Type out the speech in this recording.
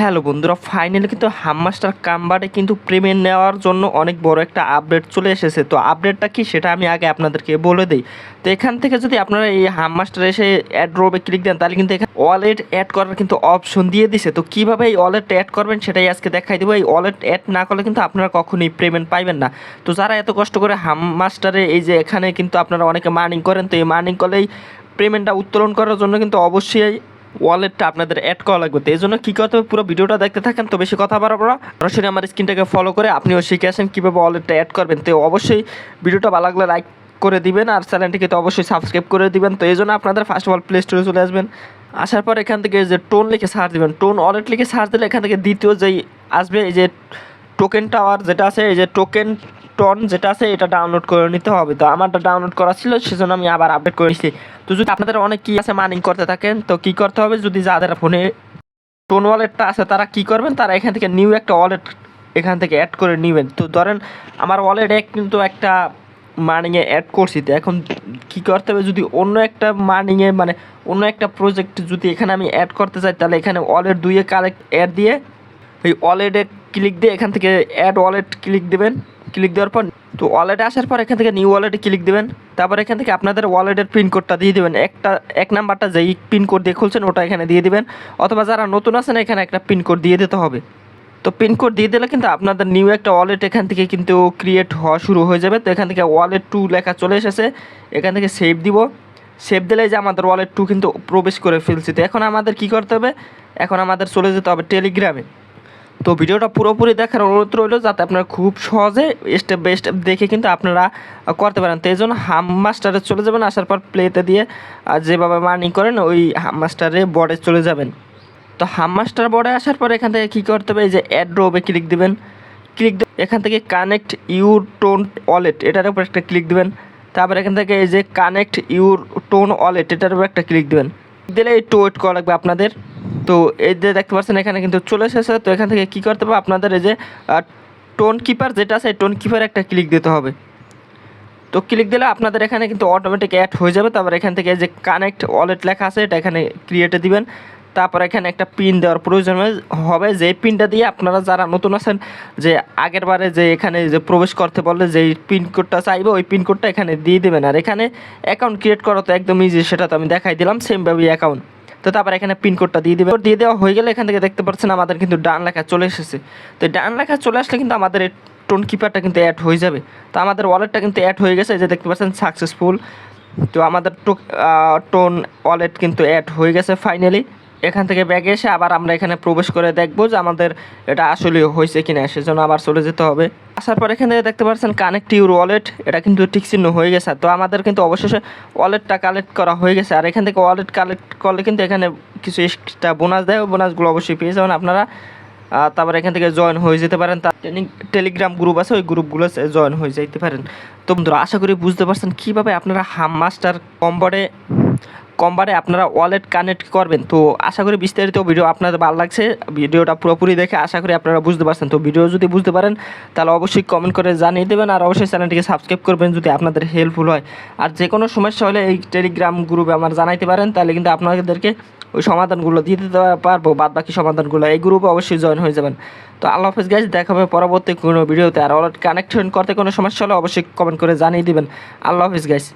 Hello বন্ধুরা finally কিন্তু হামমাস্টার কাম্বারে কিন্তু প্রেমের নেওয়ার জন্য অনেক বড় একটা আপডেট চলে এসেছে। তো আপডেটটা কি সেটা আমি আগে আপনাদেরকে বলে দিই। তো এখান থেকে যদি আপনারা এই হামমাস্টার এসে অ্যাড রোবে ক্লিক দেন, তাহলে কিন্তু এখানে ওয়ালেট অ্যাড করার কিন্তু অপশন দিয়ে দিছে। তো কীভাবে এই ওয়ালেট অ্যাড করবেন সেটাই আজকে দেখাই দেবো। এই ওয়ালেট অ্যাড না করলে কিন্তু আপনারা কখনোই পেমেন্ট পাইবেন না। তো যারা এত কষ্ট করে হামমাস্টারে এই যে এখানে কিন্তু আপনারা অনেকে মার্নিং করেন, তো এই মার্নিং করলেই পেমেন্টটা উত্তোলন করার জন্য কিন্তু অবশ্যই ওয়ালেটটা আপনাদের অ্যাড করা লাগবে। তো এই জন্য কী করতে হবে? পুরো ভিডিওটা দেখতে থাকেন, তো বেশি কথা বাড়াবো না। সরাসরি আমার স্ক্রিনটাকে ফলো করে আপনিও শিখে আসেন কীভাবে ওয়ালেটটা অ্যাড করবেন। তো অবশ্যই ভিডিওটা ভালো লাগলে লাইক করে দিবেন আর চ্যানেলটিকে তো অবশ্যই সাবস্ক্রাইব করে দিবেন। তো এই জন্য আপনাদের ফার্স্ট অফ অল প্লে স্টোরে চলে আসবেন। আসার পর এখান থেকে যে টোন লিখে সার্চ দিবেন। টোন ওয়ালেট লিখে সার্চ দিলে এখান থেকে দ্বিতীয় যেই আসবে, এই যে টোকেন টাওয়ার যেটা আছে, এই যে টোকেন টন যেটা আছে, এটা ডাউনলোড করে নিতে হবে। তো আমারটা ডাউনলোড করা ছিল, সেজন্য আমি আবার আপডেট করে তো যদি আপনাদের অনেক কি আছে মার্নিং করতে থাকেন, তো কি করতে হবে? যদি যাদের ফোনে টোন ওয়ালেটটা আছে, তারা কি করবেন? তারা এখান থেকে নিউ একটা ওয়ালেট এখান থেকে অ্যাড করে নেবেন। তো ধরেন, আমার ওয়ালেটে কিন্তু একটা মার্নিংয়ে অ্যাড করছি। তো এখন কী করতে হবে? যদি অন্য একটা মার্নিংয়ে মানে অন্য একটা প্রজেক্ট যদি এখানে আমি অ্যাড করতে চাই, তাহলে এখানে ওয়ালেট দুইয়ে কালেক্ট অ্যাড দিয়ে, ওই ওয়ালেটে ক্লিক দিয়ে এখান থেকে অ্যাড ওয়ালেট ক্লিক দেবেন। ক্লিক দেওয়ার পর তো ওয়ালেটে আসার পর এখান থেকে নিউ ওয়ালেটে ক্লিক দেবেন। তারপর এখান থেকে আপনাদের ওয়ালেটের পিন কোডটা দিয়ে দেবেন। একটা, এক নাম্বারটা যেই পিন কোড দিয়ে খুলছেন, ওটা এখানে দিয়ে দিবেন। অথবা যারা নতুন আছেন, এখানে একটা পিন কোড দিয়ে দিতে হবে। তো পিন কোড দিয়ে দিলে কিন্তু আপনাদের নিউ একটা ওয়ালেট এখান থেকে কিন্তু ক্রিয়েট হওয়া শুরু হয়ে যাবে। তো এখান থেকে ওয়ালেট টু লেখা চলে এসেছে। এখান থেকে সেভ দিব। সেভ দিলে যে আমাদের ওয়ালেট টু কিন্তু প্রবেশ করে ফেলছি। তো এখন আমাদের কি করতে হবে? এখন আমাদের চলে যেতে হবে টেলিগ্রামে তো ভিডিওটা পুরোপুরি দেখার অনুরোধ রইল যাতে আপনারা খুব সহজে স্টেপ বাই স্টেপ দেখে কিন্তু আপনারা করতে পারেন। তো এই জন্য হাম মাস্টারে চলে যাবেন, আসার পর প্লেতে দিয়ে যেভাবে মার্নিং করেন, ওই হাম মাস্টারে বোর্ডে চলে যাবেন। তো হাম মাস্টার বোর্ডে আসার পর এখান থেকে কী করতে হবে? এই যে অ্যাড রোবে ক্লিক দেবেন। ক্লিক এখান থেকে কানেক্ট ইউর টোন ওয়ালেট এটার উপর একটা ক্লিক দেবেন। তারপর এখান থেকে এই যে কানেক্ট ইউর টোন ওয়ালেট এটার উপর একটা ক্লিক দেবেন। দিলে একটু ওয়েট করা লাগবে আপনাদের। তো এই যে দেখতে পাচ্ছেন, এখানে কিন্তু চলে এসেছে। তো এখান থেকে কী করতে হবে? আপনাদের এই যে টোন কিপার যেটা আছে টোন কিপার একটা ক্লিক দিতে হবে। তো ক্লিক দিলে আপনাদের এখানে কিন্তু অটোমেটিক অ্যাড হয়ে যাবে। তারপর এখান থেকে যে কানেক্ট ওয়ালেট লেখা আছে, এটা এখানে ক্রিয়েটে দিবেন। তারপর এখানে একটা পিন দেওয়ার প্রয়োজন হবে। যে পিনটা দিয়ে আপনারা যারা নতুন আছেন, যে আগের বারে যে এখানে যে প্রবেশ করতে বললে যে পিনকোডটা চাইবে, ওই পিনকোডটা এখানে দিয়ে দেবেন। আর এখানে অ্যাকাউন্ট ক্রিয়েট করা তো একদম ইজি সেটা তো আমি দেখাই দিলাম। সেমভাবে অ্যাকাউন্ট তো তারপর এখানে পিনকোডটা দিয়ে দেবে। দিয়ে দেওয়া হয়ে গেলে এখান থেকে দেখতে পাচ্ছেন আমাদের কিন্তু ডান লেখা চলে এসেছে। তো ডান লেখা চলে আসলে কিন্তু আমাদের টোন কিপারটা কিন্তু অ্যাড হয়ে যাবে। তো আমাদের ওয়ালেটটা কিন্তু অ্যাড হয়ে গেছে যে দেখতে পাচ্ছেন সাকসেসফুল তো আমাদের টোন ওয়ালেট কিন্তু অ্যাড হয়ে গেছে ফাইনালি এখান থেকে ব্যাগে এসে আবার আমরা এখানে প্রবেশ করে দেখব যে আমাদের এটা আসলে হয়েছে কিনা, সেজন্য আবার চলে যেতে হবে। আসার পর এখান দেখতে পাচ্ছেন কানেক্ট ইউর ওয়ালেট এটা কিন্তু ঠিক চিহ্ন হয়ে গেছে। তো আমাদের কিন্তু অবশেষে ওয়ালেটটা কালেক্ট করা হয়ে গেছে। আর এখান থেকে ওয়ালেট কালেক্ট করলে কিন্তু এখানে কিছু এক্সট্রা বোনাস দেয়। বোনাসগুলো অবশ্যই পেয়ে যাবেন আপনারা। তারপর এখান থেকে জয়েন হয়ে যেতে পারেন। তার টেলিগ্রাম গ্রুপ আছে, ওই গ্রুপগুলো জয়েন হয়ে যেতে পারেন। তো বন্ধুরা, আশা করি বুঝতে পারছেন কীভাবে আপনারা হাম মাস্টার কম্বরে কম্বারে আপনারা ওয়ালেট কানেক্ট করবেন। তো আশা করি বিস্তারিত ভিডিও আপনাদের ভালো লাগছে। ভিডিওটা পুরোপুরি দেখে আশা করি আপনারা বুঝতে পারছেন। তো ভিডিও যদি বুঝতে পারেন, তাহলে অবশ্যই কমেন্ট করে জানিয়ে দেবেন আর অবশ্যই চ্যানেলটিকে সাবস্ক্রাইব করবেন যদি আপনাদের হেল্পফুল হয়। আর যে কোনো সমস্যা হলে এই টেলিগ্রাম গ্রুপে আমার জানাইতে পারেন, তাহলে কিন্তু আপনাদেরকে ওই সমাধানগুলো দিয়ে দিতে পারব। বাদ বাকি সমাধানগুলো এই গ্রুপে অবশ্যই জয়েন হয়ে যাবেন। তো আল্লাহ হাফিজ গাইজ দেখা হবে পরবর্তী কোনো ভিডিওতে আর ওয়ালেট কানেকশন করতে কোনো সমস্যা হলে অবশ্যই কমেন্ট করে জানিয়ে দেবেন। আল্লাহ হাফিজ গাইজ